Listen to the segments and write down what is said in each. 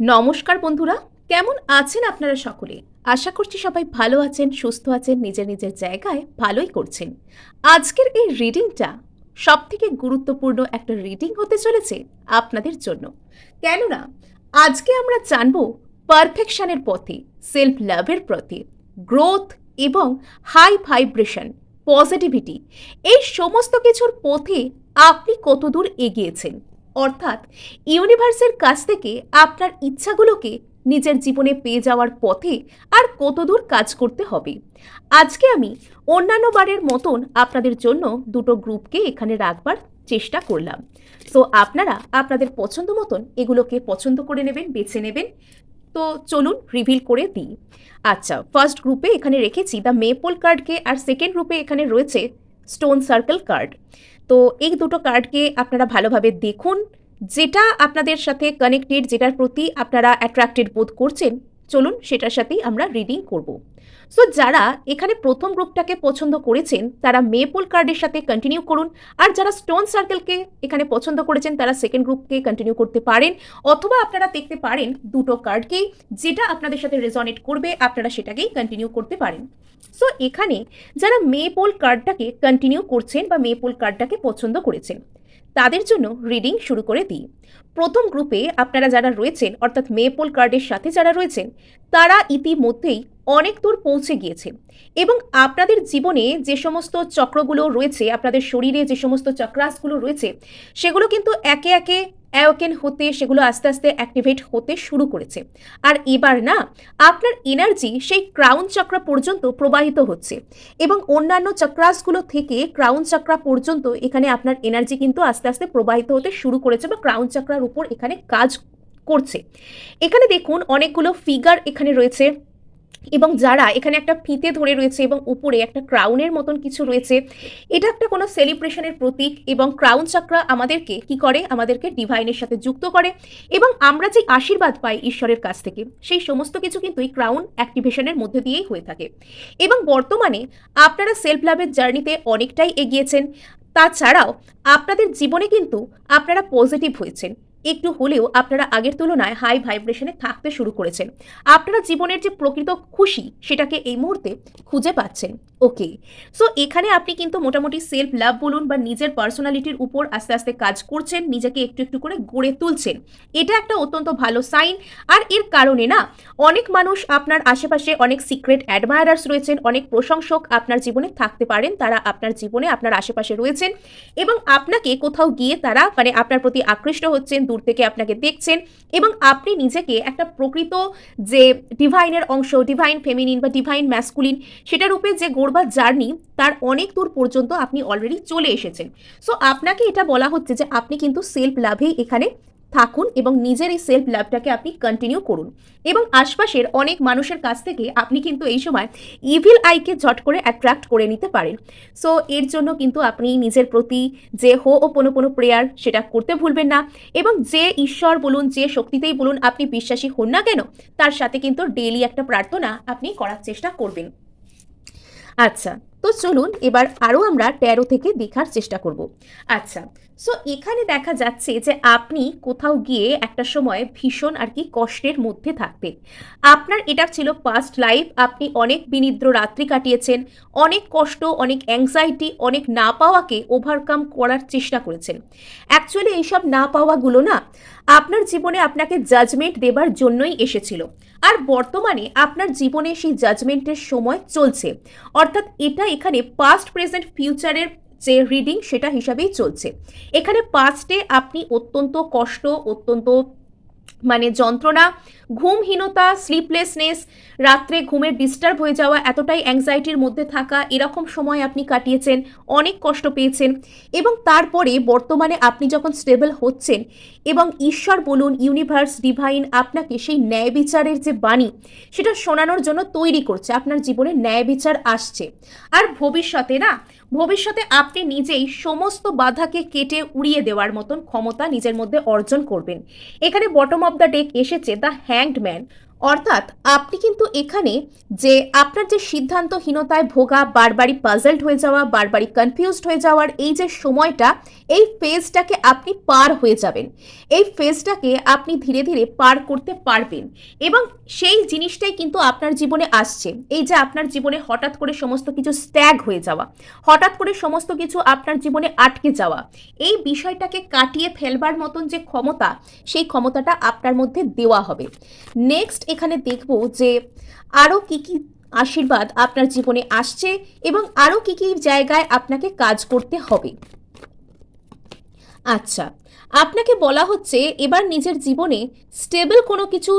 নমস্কার বন্ধুরা, কেমন আছেন আপনারা সকলে? আশা করছি সবাই ভালো আছেন, সুস্থ আছেন, নিজের নিজের জায়গায় ভালোই করছেন। আজকের এই রিডিংটা সব থেকে গুরুত্বপূর্ণ একটা রিডিং হতে চলেছে আপনাদের জন্য। কেননা, আজকে আমরা জানব পারফেকশনের পথে সেলফ লাভের পথে গ্রোথ এবং হাই ভাইব্রেশন পজিটিভিটি এই সমস্ত কিছুর পথে আপনি কতদূর এগিয়েছেন? অর্থাৎ ইউনিভার্সের কাছ থেকে আপনার ইচ্ছাগুলোকে নিজের জীবনে পেয়ে যাওয়ার পথে আর কতদূর কাজ করতে হবে। আজকে আমি অন্যান্য বারের মতন আপনাদের জন্য দুটো গ্রুপকে এখানে রাখবার চেষ্টা করলাম। তো আপনারা আপনাদের পছন্দ মতন এগুলোকে পছন্দ করে নেবেন, বেছে নেবেন। তো চলুন রিভিল করে দিই। আচ্ছা ফার্স্ট গ্রুপে এখানে রেখেছি দ্য মেপল কার্ডকে আর সেকেন্ড গ্রুপে এখানে রয়েছে স্টোন সার্কেল কার্ড তো এই দুটো কার্ডকে আপনারা ভালোভাবে দেখুন। যেটা আপনাদের সাথে কানেক্টেড যেটার প্রতি আপনারা অ্যাট্রাক্টেড বোধ করছেন চলুন সেটার সাথেই আমরা রিডিং করব। সো যারা এখানে প্রথম গ্রুপটাকে পছন্দ করেছেন, তারা মেপল কার্ডের সাথে কন্টিনিউ করুন। আর যারা স্টোন সার্কেলকে এখানে পছন্দ করেছেন, তারা সেকেন্ড গ্রুপকে কন্টিনিউ করতে পারেন। অথবা আপনারা দেখতে পারেন দুটো কার্ডকেই যেটা আপনাদের সাথে রেজনেট করবে, আপনারা সেটাকেই কন্টিনিউ করতে পারেন। সো এখানে যারা মেপল কার্ডটাকে কন্টিনিউ করছেন বা মেপল কার্ডটাকে পছন্দ করেছেন তাদের জন্য রিডিং শুরু করে দিই। প্রথম গ্রুপে আপনারা যারা রয়েছেন, অর্থাৎ মেপোল কার্ডের সাথে যারা রয়েছেন, তারা ইতিমধ্যেই অনেক দূর পৌঁছে গিয়েছে এবং আপনাদের জীবনে যে সমস্ত চক্রগুলো রয়েছে, আপনাদের শরীরে যে সমস্ত চক্রাসগুলো রয়েছে, সেগুলো কিন্তু একে একে অ্যাওকেন হতে সেগুলো আস্তে আস্তে অ্যাক্টিভেট হতে শুরু করেছে। আর এবার না, আপনার এনার্জি সেই ক্রাউন চক্র পর্যন্ত প্রবাহিত হচ্ছে এবং অন্যান্য চক্রাসগুলো থেকে ক্রাউন চক্রা পর্যন্ত এখানে আপনার এনার্জি কিন্তু আস্তে আস্তে প্রবাহিত হতে শুরু করেছে বা ক্রাউন চক্রার উপর এখানে কাজ করছে। এখানে দেখুন অনেকগুলো ফিগার এখানে রয়েছে। এবং যারা এখানে একটা ফিতে ধরে রয়েছে এবং উপরে একটা ক্রাউনের মতন কিছু রয়েছে, এটা একটা কোনো সেলিব্রেশনের প্রতীক এবং ক্রাউন চক্রা আমাদেরকে কি করে? আমাদেরকে ডিভাইনের সাথে যুক্ত করে এবং আমরা যে আশীর্বাদ পাই ঈশ্বরের কাছ থেকে, সেই সমস্ত কিছু কিন্তু এই ক্রাউন অ্যাক্টিভেশনের মধ্যে দিয়েই হয়ে থাকে। এবং বর্তমানে আপনারা সেলফ লাভের জার্নিতে অনেকটাই এগিয়েছেন। তাছাড়াও আপনাদের জীবনে কিন্তু আপনারা পজিটিভ হয়েছেন। একটু হলেও আপনারা আগের তুলনায় হাই ভাইব্রেশনে থাকতে শুরু করেছেন। আপনারা জীবনের যে প্রকৃত খুশি, সেটাকে এই মুহূর্তে খুঁজে পাচ্ছেন। ওকে সো এখানে আপনি কিন্তু মোটামুটি সেলফ লাভ বলুন বা নিজের পার্সোনালিটির উপর আস্তে আস্তে কাজ করছেন, নিজেকে একটু একটু করে গড়ে তুলছেন। এটা একটা অত্যন্ত ভালো সাইন আর এর কারণে না, অনেক মানুষ আপনার আশেপাশে অনেক সিক্রেট অ্যাডমায়ারার্স রয়েছেন, অনেক প্রশংসক আপনার জীবনে থাকতে পারেন, তারা আপনার জীবনে আপনার আশেপাশে রয়েছেন এবং আপনাকে কোথাও গিয়ে তারা মানে আপনার প্রতি আকৃষ্ট হচ্ছেন দূর থেকে আপনাকে দেখছেন এবং আপনি নিজেকে একটা প্রকৃত যে ডিভাইনের অংশ ডিভাইন ফেমিনিন বা ডিভাইন ম্যাসকুলিন সেটার উপরে যে গোড়বার জার্নি তার অনেক দূর পর্যন্ত আপনি অলরেডি চলে এসেছেন। সো আপনাকে এটা বলা হচ্ছে যে আপনি কিন্তু সেলফ লাভেই এখানে থাকুন এবং নিজের এই সেলফ লাভটাকে আপনি কন্টিনিউ করুন। এবং আশপাশের অনেক মানুষের কাছ থেকে আপনি কিন্তু এই সময় ইভিল আইকে ঝট করে অ্যাট্রাক্ট করে নিতে পারেন। সো এর জন্য কিন্তু আপনি নিজের প্রতি যে হো ও কোনো কোনো প্রেয়ার সেটা করতে ভুলবেন না এবং যে ঈশ্বর বলুন, যে শক্তিতেই বলুন আপনি বিশ্বাসী হন না কেন, তার সাথে কিন্তু ডেইলি একটা প্রার্থনা আপনি করার চেষ্টা করবেন। আচ্ছা তো চলুন এবার আরও আমরা ট্যারো থেকে দেখার চেষ্টা করব। আচ্ছা সো এখানে দেখা যাচ্ছে যে আপনি কোথাও গিয়ে একটা সময় ভীষণ আর কি কষ্টের মধ্যে থাকতেন। আপনার এটা ছিল পাস্ট লাইফ আপনি অনেক বিনিদ্র রাত্রি কাটিয়েছেন, অনেক কষ্ট, অনেক অ্যাংজাইটি অনেক না পাওয়াকে ওভারকাম করার চেষ্টা করেছেন। অ্যাকচুয়ালি এইসব না পাওয়াগুলো না আপনার জীবনে আপনাকে জাজমেন্ট দেবার জন্যই এসেছিল। আর বর্তমানে আপনার জীবনে সেই জাজমেন্টের সময় চলছে। অর্থাৎ এটা এখানে পাস্ট প্রেজেন্ট ফিউচারের যে রিডিং সেটা হিসাবেই চলছে। এখানে পাস্টে আপনি অত্যন্ত কষ্ট, অত্যন্ত মানে যন্ত্রণা, ঘুমহীনতা স্লিপলেসনেস রাত্রে ঘুমের ডিস্টার্ব হয়ে যাওয়া, এতটাই অ্যাংজাইটির মধ্যে থাকা, এরকম সময় আপনি কাটিয়েছেন, অনেক কষ্ট পেয়েছেন এবং তারপরে বর্তমানে আপনি যখন স্টেবল হচ্ছেন এবং ঈশ্বর বলুন ইউনিভার্স ডিভাইন আপনাকে সেই ন্যায় বিচারের যে বাণী, সেটা শোনানোর জন্য তৈরি করছে, আপনার জীবনে ন্যায় বিচার আসছে। আর ভবিষ্যতে না ভবিষ্যতে আপনি নিজেই সমস্ত বাধাকে কেটে উড়িয়ে দেওয়ার মতন ক্ষমতা নিজের মধ্যে অর্জন করবেন। এখানে বটম অফ দ্য ডেক এসেছে দ্য হ্যাংড ম্যান অর্থাৎ আপনি কিন্তু এখানে যে আপনার যে সিদ্ধান্তহীনতায় ভোগা, বারবারই পাজলড হয়ে যাওয়া, বারবারই কনফিউজড হয়ে যাওয়ার এই যে সময়টা, এই ফেজটাকে আপনি পার হয়ে যাবেন। এই ফেজটাকে আপনি ধীরে ধীরে পার করতে পারবেন এবং সেই জিনিসটাই কিন্তু আপনার জীবনে আসছে। এই যে আপনার জীবনে হঠাৎ করে সমস্ত কিছু স্ট্যাগ হয়ে যাওয়া, হঠাৎ করে সমস্ত কিছু আপনার জীবনে আটকে যাওয়া, এই বিষয়টাকে কাটিয়ে ফেলবার মতন যে ক্ষমতা, সেই ক্ষমতাটা আপনার মধ্যে দেওয়া হবে। নেক্সট এখানে দেখব যে আরও কি কি আশীর্বাদ আপনার জীবনে আসছে এবং আরও কী কী জায়গায় আপনাকে কাজ করতে হবে। আচ্ছা আপনাকে বলা হচ্ছে এবার নিজের জীবনে স্টেবল কোনো কিছু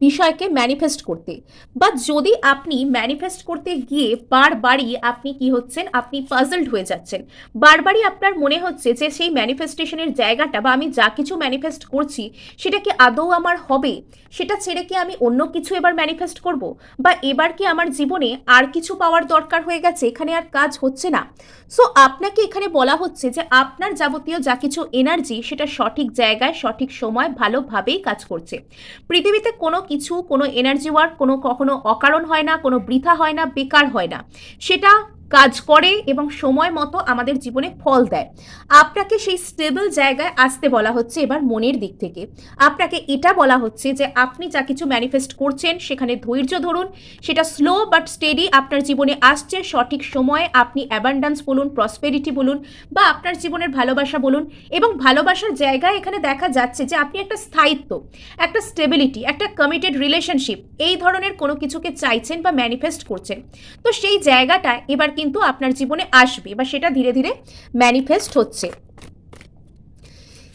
বিষয়কে ম্যানিফেস্ট করতে। বা যদি আপনি ম্যানিফেস্ট করতে গিয়ে বারবারই আপনি কি হচ্ছেন? আপনি পাজলড হয়ে যাচ্ছেন। বারবারই আপনার মনে হচ্ছে যে সেই ম্যানিফেস্টেশনের জায়গাটা বা আমি যা কিছু ম্যানিফেস্ট করছি, সেটা কি আদৌ আমার হবে? সেটা ছেড়ে কি আমি অন্য কিছু এবার ম্যানিফেস্ট করব? বা এবার কি আমার জীবনে আর কিছু পাওয়ার দরকার হয়ে গেছে? এখানে আর কাজ হচ্ছে না। সো আপনাকে এখানে বলা হচ্ছে যে আপনার যাবতীয় যা কিছু এনার্জি সেটা সঠিক জায়গায়, সঠিক সময় ভালোভাবেই কাজ করছে। পৃথিবীতে কোনো কিছু কোনো এনার্জি ওয়ার্ক কোনো কখনো অকারণ হয় না, কোনো বৃথা হয় না, বেকার হয় না। সেটা কাজ করে এবং সময় মতো আমাদের জীবনে ফল দেয়। আপনাকে সেই স্টেবল জায়গায় আসতে বলা হচ্ছে এবার মনের দিক থেকে। আপনাকে এটা বলা হচ্ছে যে আপনি যা কিছু ম্যানিফেস্ট করছেন সেখানে ধৈর্য ধরুন, সেটা স্লো বাট স্টেডি আপনার জীবনে আসছে, সঠিক সময়ে আপনি অ্যাবান্ডান্স বলুন প্রসপেরিটি বলুন বা আপনার জীবনের ভালোবাসা বলুন এবং ভালোবাসার জায়গায় এখানে দেখা যাচ্ছে যে আপনি একটা স্থায়িত্ব, একটা স্টেবিলিটি একটা কমিটেড রিলেশনশিপ এই ধরনের কোনো কিছুকে চাইছেন বা ম্যানিফেস্ট করছেন। তো সেই জায়গাটা এবার কিন্তু আপনার জীবনে আসবে বা সেটা ধীরে ধীরে ম্যানিফেস্ট হচ্ছে।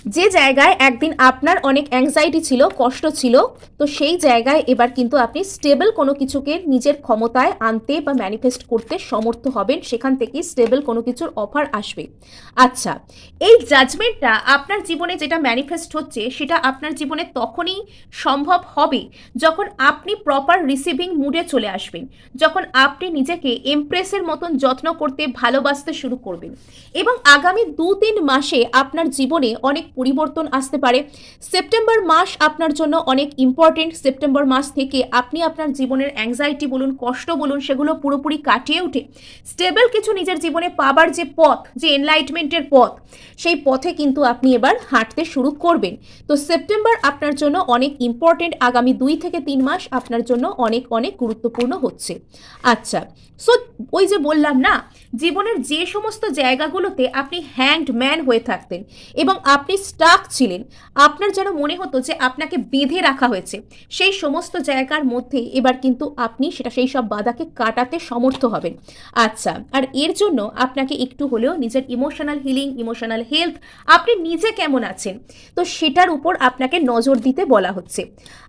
যে জায়গায় একদিন আপনার অনেক অ্যাংজাইটি ছিল, কষ্ট ছিল, তো সেই জায়গায় এবার কিন্তু আপনি স্টেবল কোনো কিছুকে নিজের ক্ষমতায় আনতে বা ম্যানিফেস্ট করতে সমর্থ হবেন। সেখান থেকেই স্টেবল কোনো কিছুর অফার আসবে। আচ্ছা এই জাজমেন্টটা আপনার জীবনে যেটা ম্যানিফেস্ট হচ্ছে, সেটা আপনার জীবনে তখনই সম্ভব হবে যখন আপনি প্রপার রিসিভিং মুডে চলে আসবেন। যখন আপনি নিজেকে এমপ্রেসের মতন যত্ন করতে ভালোবাসতে শুরু করবেন। এবং আগামী দু তিন মাসে আপনার জীবনে অনেক পরিবর্তন আসতে পারে। সেপ্টেম্বর মাস আপনার জন্য অনেক ইম্পর্টেন্ট সেপ্টেম্বর মাস থেকে আপনি আপনার জীবনের অ্যাংজাইটি বলুন, কষ্ট বলুন, সেগুলো পুরোপুরি কাটিয়ে উঠে স্টেবল কিছু নিজের জীবনে পাবার যে পথ, যে এনলাইটমেন্টের পথ, সেই পথে কিন্তু আপনি এবার হাঁটতে শুরু করবেন। তো সেপ্টেম্বর আপনার জন্য অনেক ইম্পর্টেন্ট আগামী দুই থেকে তিন মাস আপনার জন্য অনেক অনেক গুরুত্বপূর্ণ হচ্ছে। আচ্ছা সো ওই যে বললাম না, জীবনের যে সমস্ত জায়গাগুলোতে আপনি হ্যাংড ম্যান হয়ে থাকতেন এবং আপনি স্টাক ছিলেন। আপনার যেন মনে হতো যে আপনাকে বেঁধে রাখা হয়েছে। সেই সমস্ত জায়গার মধ্যে এবার কিন্তু আপনি সেটা সেই সব বাধাকে কাটাতে সমর্থ হবেন। আচ্ছা আর এর জন্য আপনাকে একটু হলেও নিজের ইমোশনাল হিলিং ইমোশনাল হেলথ আপনি নিজে কেমন আছেন? তো সেটার উপর আপনাকে নজর দিতে বলা হচ্ছে।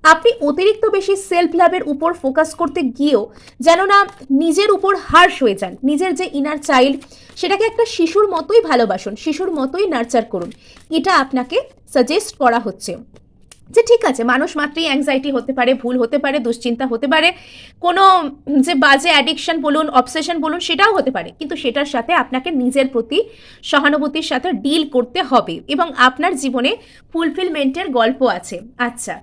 আপনি অতিরিক্ত বেশি সেলফ লাভের উপর ফোকাস করতে গিয়েও যেন না নিজের উপর হার্শ হয়ে যান। নিজের যে ইনার চাইল্ড সেটাকে একটা শিশুর মতোই ভালোবাসুন। শিশুর মতোই নার্চার করুন। এটা আপনাকে সাজেস্ট করা হচ্ছে। যে ঠিক আছে, মানুষ মাত্রই অ্যাংজাইটি হতে পারে, ভুল হতে পারে, দুশ্চিন্তা হতে পারে, কোনো যে বাজে অ্যাডিকশন বলুন অবসেশন বলুন, সেটাও হতে পারে। কিন্তু সেটার সাথে আপনাকে নিজের প্রতি সহানুভূতির সাথে ডিল করতে হবে এবং আপনার জীবনে ফুলফিলমেন্টের গল্প আছে। আচ্ছা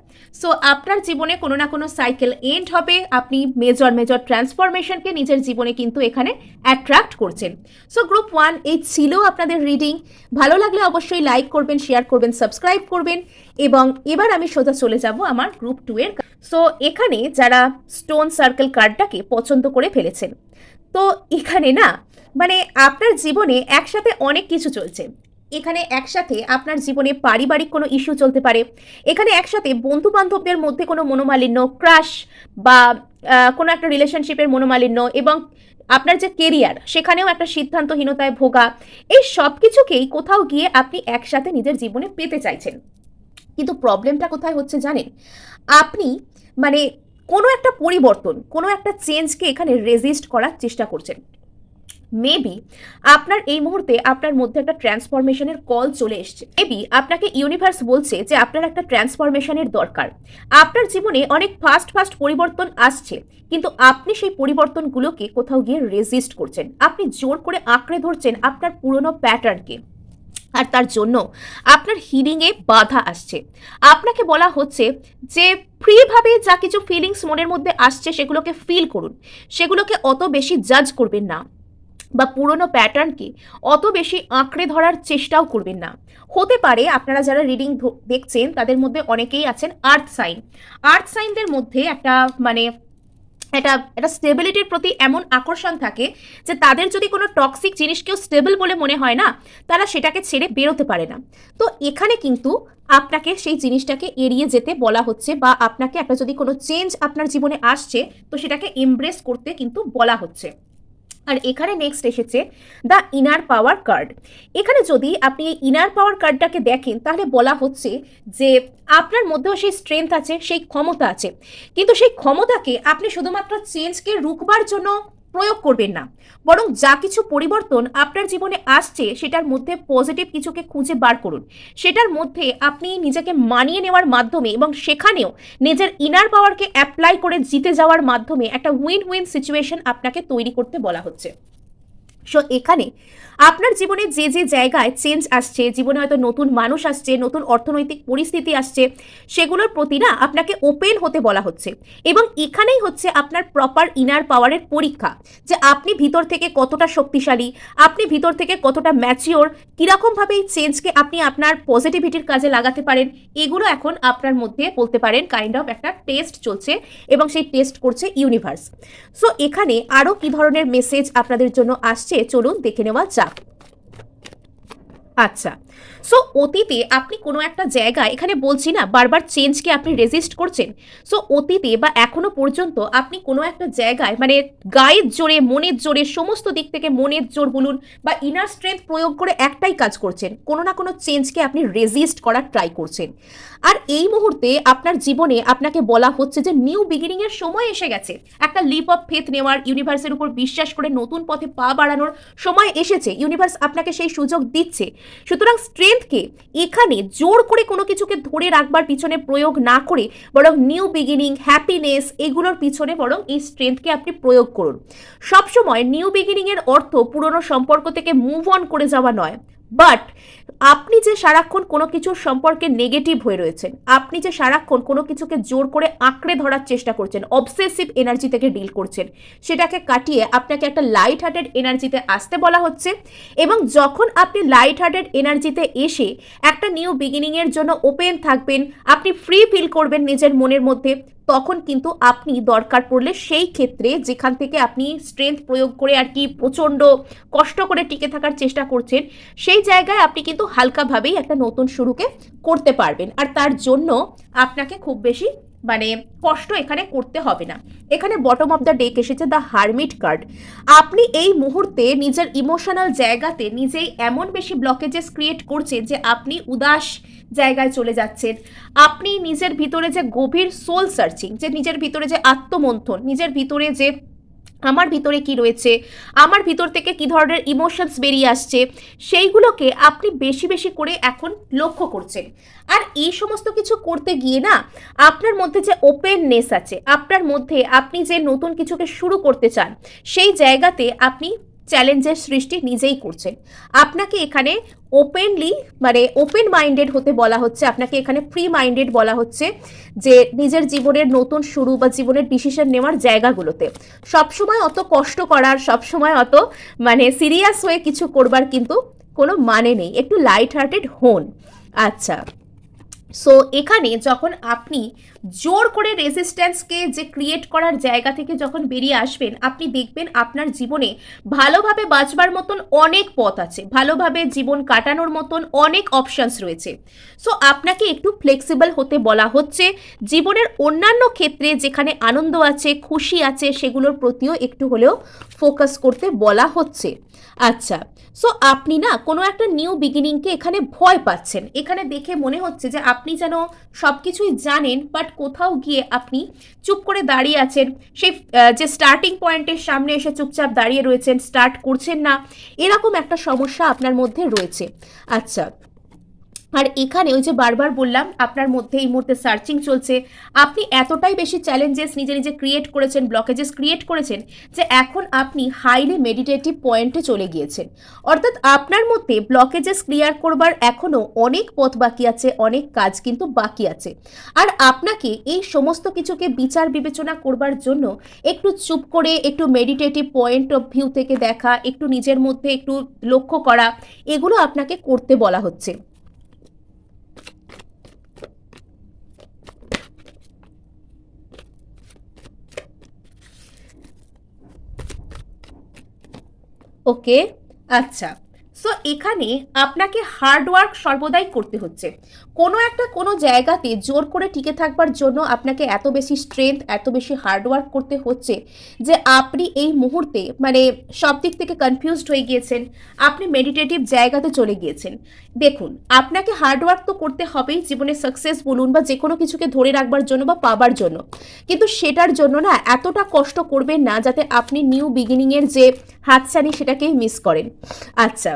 সো আপনার জীবনে কোনো না কোনো সাইকেল এন্ড হবে। আপনি মেজর মেজর ট্রান্সফরমেশনকে নিজের জীবনে কিন্তু এখানে অ্যাট্রাক্ট করছেন। সো গ্রুপ ওয়ান এই ছিল আপনাদের রিডিং ভালো লাগলে অবশ্যই লাইক করবেন শেয়ার করবেন সাবস্ক্রাইব করবেন এবং এবার আমি সোজা চলে যাব আমার গ্রুপ টু এর সো এখানে যারা স্টোন সার্কেল কার্ডটাকে পছন্দ করে ফেলেছেন। তো এখানে না মানে আপনার জীবনে একসাথে অনেক কিছু চলছে। এখানে একসাথে আপনার জীবনে পারিবারিক কোনো ইস্যু চলতে পারে। এখানে একসাথে বন্ধু বান্ধবদের মধ্যে কোনো মনোমালিন্য ক্রাশ বা কোনো একটা রিলেশনশিপের মনোমালিন্য এবং আপনার যে কেরিয়ার সেখানেও একটা সিদ্ধান্তহীনতায় ভোগা। এই সব কিছুকেই কোথাও গিয়ে আপনি একসাথে নিজের জীবনে পেতে চাইছেন। কিন্তু প্রবলেমটা কোথায় হচ্ছে জানেন? আপনি মানে কোনো একটা পরিবর্তন, কোনো একটা চেঞ্জকে এখানে রেজিস্ট করার চেষ্টা করছেন। মেবি আপনার এই মুহূর্তে আপনার মধ্যে একটা ট্রান্সফরমেশনের কল চলে এসছে। মেবি আপনাকে ইউনিভার্স বলছে যে আপনার একটা ট্রান্সফরমেশনের দরকার। আপনার জীবনে অনেক ফাস্ট ফাস্ট পরিবর্তন আসছে, কিন্তু আপনি সেই পরিবর্তনগুলোকে কোথাও গিয়ে রেজিস্ট করছেন। আপনি জোর করে আঁকড়ে ধরছেন আপনার পুরনো প্যাটার্নকে আর তার জন্য আপনার হিলিংয়ে বাধা আসছে। আপনাকে বলা হচ্ছে যে ফ্রিভাবে যা কিছু ফিলিংস মনের মধ্যে আসছে সেগুলোকে ফিল করুন। সেগুলোকে অত বেশি জাজ করবেন না। বা পুরনো প্যাটার্নকে অত বেশি আঁকড়ে ধরার চেষ্টাও করবেন না। হতে পারে আপনারা যারা রিডিং দেখছেন, তাদের মধ্যে অনেকেই আছেন আর্থ সাইন আর্থ সাইনদের মধ্যে একটা মানে একটা একটা স্টেবিলিটির প্রতি এমন আকর্ষণ থাকে যে তাদের যদি কোনো টক্সিক জিনিসকেও স্টেবল বলে মনে হয় না, তারা সেটাকে ছেড়ে বেরোতে পারে না। তো এখানে কিন্তু আপনাকে সেই জিনিসটাকে এড়িয়ে যেতে বলা হচ্ছে বা আপনাকে একটা যদি কোনো চেঞ্জ আপনার জীবনে আসছে, তো সেটাকে এমব্রেস করতে কিন্তু বলা হচ্ছে। আর এখানে নেক্সট এসেছে দ্য ইনার পাওয়ার কার্ড এখানে যদি আপনি এই ইনার পাওয়ার কার্ডটাকে দেখেন, তাহলে বলা হচ্ছে যে আপনার মধ্যেও সেই স্ট্রেংথ আছে, সেই ক্ষমতা আছে। কিন্তু সেই ক্ষমতাকে আপনি শুধুমাত্র চেঞ্জকে রুখবার জন্য প্রয়োগ করবেন না। বরং যা কিছু পরিবর্তন আপনার জীবনে আসছে, সেটার মধ্যে পজিটিভ কিছুকে খুঁজে বার করুন। সেটার মধ্যে আপনি নিজেকে মানিয়ে নেওয়ার মাধ্যমে এবং সেখানেও নিজের ইনার পাওয়ারকে অ্যাপ্লাই করে জিতে যাওয়ার মাধ্যমে একটা উইন উইন সিচুয়েশন আপনাকে তৈরি করতে বলা হচ্ছে। সো এখানে আপনার জীবনে যে যে জায়গায় চেঞ্জ আসছে, জীবনে হয়তো নতুন মানুষ আসছে, নতুন অর্থনৈতিক পরিস্থিতি আসছে, সেগুলোর প্রতি না আপনাকে ওপেন হতে বলা হচ্ছে। এবং এখানেই হচ্ছে আপনার প্রপার ইনার পাওয়ারের পরীক্ষা যে আপনি ভিতর থেকে কতটা শক্তিশালী, আপনি ভিতর থেকে কতটা ম্যাচিওর কীরকমভাবে এই চেঞ্জকে আপনি আপনার পজিটিভিটির কাজে লাগাতে পারেন, এগুলো এখন আপনার মধ্যে বলতে পারেন কাইন্ড অফ একটা টেস্ট চলছে এবং সেই টেস্ট করছে ইউনিভার্স সো এখানে আরও কী ধরনের মেসেজ আপনাদের জন্য আসছে? চলুন দেখে নেওয়া যাক। আচ্ছা। সো অতীতে আপনি কোনো একটা জায়গায়, এখানে বলছি না, বারবার চেঞ্জকে আপনি রেজিস্ট করছেন। সো অতীতে বা এখনও পর্যন্ত আপনি কোনো একটা জায়গায় মানে গায়ের জোরে, মনের জোরে, সমস্ত দিক থেকে মনের জোর বলুন বা ইনার স্ট্রেংথ প্রয়োগ করে একটাই কাজ করছেন। কোনো না কোনো চেঞ্জকে আপনি রেজিস্ট করার ট্রাই করছেন। আর এই মুহূর্তে আপনার জীবনে আপনাকে বলা হচ্ছে যে নিউ বিগিনিংয়ের সময় এসে গেছে। একটা লিপ অফ ফেথ নেওয়ার ইউনিভার্সের উপর বিশ্বাস করে নতুন পথে পা বাড়ানোর সময় এসেছে। ইউনিভার্স আপনাকে সেই সুযোগ দিচ্ছে। সুতরাং স্ট্রেংথকে এখানে জোর করে কোনো কিছুকে ধরে রাখবার পিছনে প্রয়োগ না করে বরং নিউ বিগিনিং হ্যাপিনেস এগুলোর পিছনে বরং এই স্ট্রেংথকে আপনি প্রয়োগ করুন। সবসময় নিউ বিগিনিংয়ের অর্থ পুরনো সম্পর্ক থেকে মুভ অন করে যাওয়া নয়। বাট আপনি যে সারাক্ষণ কোনো কিছুর সম্পর্কে নেগেটিভ হয়ে রয়েছেন, আপনি যে সারাক্ষণ কোনো কিছুকে জোর করে আঁকড়ে ধরার চেষ্টা করছেন অবসেসিভ এনার্জি থেকে ডিল করছেন, সেটাকে কাটিয়ে আপনাকে একটা লাইট হার্টেড এনার্জিতে আসতে বলা হচ্ছে এবং যখন আপনি লাইট হার্টেড এনার্জিতে এসে একটা নিউ বিগিনিংয়ের জন্য ওপেন থাকবেন, আপনি ফ্রি ফিল করবেন নিজের মনের মধ্যে তখন কিন্তু আপনি দরকার পড়লে সেই ক্ষেত্রে যেখান থেকে আপনি স্ট্রেংথ প্রয়োগ করে আর কি প্রচণ্ড কষ্ট করে টিকে থাকার চেষ্টা করছেন, সেই জায়গায় আপনি কিন্তু হালকাভাবেই একটা নতুন শুরুকে করতে পারবেন। আর তার জন্য আপনাকে খুব বেশি মানে কষ্ট এখানে করতে হবে না। এখানে বটম অফ দ্য ডেক এসেছে দ্য হারমিট কার্ড আপনি এই মুহূর্তে নিজের ইমোশনাল জায়গাতে নিজেই এমন বেশি ব্লকেজেস ক্রিয়েট করছেন যে আপনি উদাস জায়গায় চলে যাচ্ছেন। আপনি নিজের ভিতরে যে গভীর সোল সার্চিং যে নিজের ভিতরে যে আত্মমন্থন, নিজের ভিতরে যে আমার ভিতরে কি রয়েছে? আমার ভিতর থেকে কি ধরনের ইমোশনস বেরিয়ে আসছে? সেইগুলোকে আপনি বেশি বেশি করে এখন লক্ষ্য করছেন। আর এই সমস্ত কিছু করতে গিয়ে না, আপনার মধ্যে যে ওপেননেস আছে, আপনার মধ্যে আপনি যে নতুন কিছুকে শুরু করতে চান, সেই জায়গাতে আপনি চ্যালেঞ্জের সৃষ্টি নিজেই করছেন আপনাকে এখানে ওপেনলি মানে ওপেন মাইন্ডেড হতে বলা হচ্ছে, আপনাকে এখানে ফ্রি মাইন্ডেড বলা হচ্ছে যে নিজের জীবনের নতুন শুরু বা জীবনের ডিসিশন নেওয়ার জায়গাগুলোতে। সবসময় অত কষ্ট করার, সবসময় অত মানে সিরিয়াস হয়ে কিছু করবার কিন্তু কোনো মানে নেই, একটু লাইট হার্টেড হন। আচ্ছা সো এখানে যখন আপনি জোর করে রেজিস্ট্যান্সকে যে ক্রিয়েট করার জায়গা থেকে যখন বেরিয়ে আসবেন, আপনি দেখবেন আপনার জীবনে ভালোভাবে বাঁচবার মতন অনেক পথ আছে। ভালোভাবে জীবন কাটানোর মতন অনেক অপশানস রয়েছে। সো আপনাকে একটু ফ্লেক্সিবল হতে বলা হচ্ছে। জীবনের অন্যান্য ক্ষেত্রে যেখানে আনন্দ আছে, খুশি আছে, সেগুলোর প্রতিও একটু হলেও ফোকাস করতে বলা হচ্ছে। আচ্ছা সো আপনি না কোনো একটা নিউ বিগিনিংকে এখানে ভয় পাচ্ছেন। এখানে দেখে মনে হচ্ছে যে আপনি যেন সব কিছুই জানেন বাট কোথাও গিয়ে আপনি চুপ করে দাঁড়িয়ে আছেন, সেই যে স্টার্টিং পয়েন্টের সামনে এসে চুপচাপ দাঁড়িয়ে রয়েছেন স্টার্ট করছেন না, এরকম একটা সমস্যা আপনার মধ্যে রয়েছে। আচ্ছা আর এখানে ওই যে বারবার বললাম, আপনার মধ্যে এই মুহূর্তে সার্চিং চলছে। আপনি এতটাই বেশি চ্যালেঞ্জেস নিজে নিজে ক্রিয়েট করেছেন ব্লকেজেস ক্রিয়েট করেছেন, যে এখন আপনি হাইলি মেডিটেটিভ পয়েন্টে চলে গিয়েছেন। অর্থাৎ আপনার মধ্যে ব্লকেজেস ক্লিয়ার করবার এখনও অনেক পথ বাকি আছে, অনেক কাজ কিন্তু বাকি আছে। আর আপনাকে এই সমস্ত কিছুকে বিচার বিবেচনা করবার জন্য একটু চুপ করে, একটু মেডিটেটিভ পয়েন্ট অফ ভিউ থেকে দেখা, একটু নিজের মধ্যে একটু লক্ষ্য করা, এগুলো আপনাকে করতে বলা হচ্ছে। ওকে আচ্ছা। সো এখানে আপনাকে হার্ডওয়ার্ক সর্বদাই করতে হচ্ছে। কোনো একটা কোনো জায়গাতে জোর করে টিকে থাকবার জন্য আপনাকে এত বেশি স্ট্রেংথ এত বেশি হার্ডওয়ার্ক করতে হচ্ছে যে আপনি এই মুহূর্তে মানে সব দিক থেকে কনফিউজড হয়ে গিয়েছেন, আপনি মেডিটেটিভ জায়গাতে চলে গিয়েছেন। দেখুন, আপনাকে হার্ডওয়ার্ক তো করতে হবেই জীবনে সাকসেস বলুন বা যে কোনো কিছুকে ধরে রাখবার জন্য বা পাবার জন্য। কিন্তু সেটার জন্য না এতটা কষ্ট করবেন না যাতে আপনি নিউ বিগিনিংয়ের যে হাতছানি সেটাকেই মিস করেন। আচ্ছা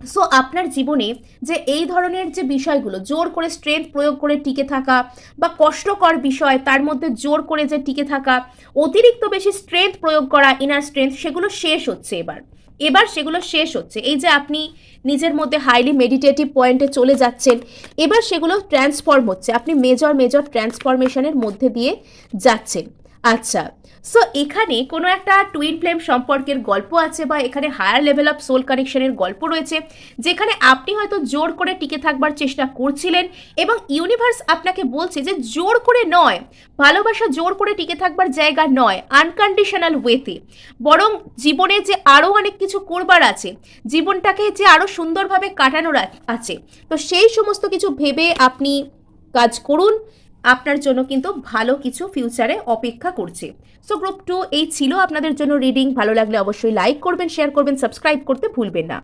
সো আপনার জীবনে যে এই ধরনের যে বিষয়গুলো, জোর করে স্ট্রেংথ প্রয়োগ করে টিকে থাকা বা কষ্টকর বিষয়, তার মধ্যে জোর করে যে টিকে থাকা, অতিরিক্ত বেশি স্ট্রেংথ প্রয়োগ করা ইনার স্ট্রেংথ সেগুলো শেষ হচ্ছে এবার। এবার সেগুলো শেষ হচ্ছে। এই যে আপনি নিজের মধ্যে হাইলি মেডিটেটিভ পয়েন্টে চলে যাচ্ছেন, এবার সেগুলো ট্রান্সফর্ম হচ্ছে। আপনি মেজর মেজর ট্রান্সফরমেশনের মধ্যে দিয়ে যাচ্ছেন। আচ্ছা সো এখানে কোনো একটা টুইন ফ্লেম সম্পর্কের গল্প আছে বা এখানে হায়ার লেভেল অফ সোল কানেকশনের গল্প রয়েছে, যেখানে আপনি হয়তো জোর করে টিকে থাকবার চেষ্টা করছিলেন এবং ইউনিভার্স আপনাকে বলছে যে জোর করে নয়, ভালোবাসা জোর করে টিকে থাকবার জায়গা নয় আনকন্ডিশনাল ওয়েতে বরং জীবনে যে আরও অনেক কিছু করবার আছে, জীবনটাকে যে আরও সুন্দরভাবে কাটানোর আছে। তো সেই সমস্ত কিছু ভেবে আপনি কাজ করুন আপনার জন্য কিন্তু ভালো কিছু ফিউচারে অপেক্ষা করছে। সো গ্রুপ টু এই ছিল আপনাদের জন্য রিডিং ভালো লাগলে অবশ্যই লাইক করবেন শেয়ার করবেন সাবস্ক্রাইব করতে ভুলবেন না।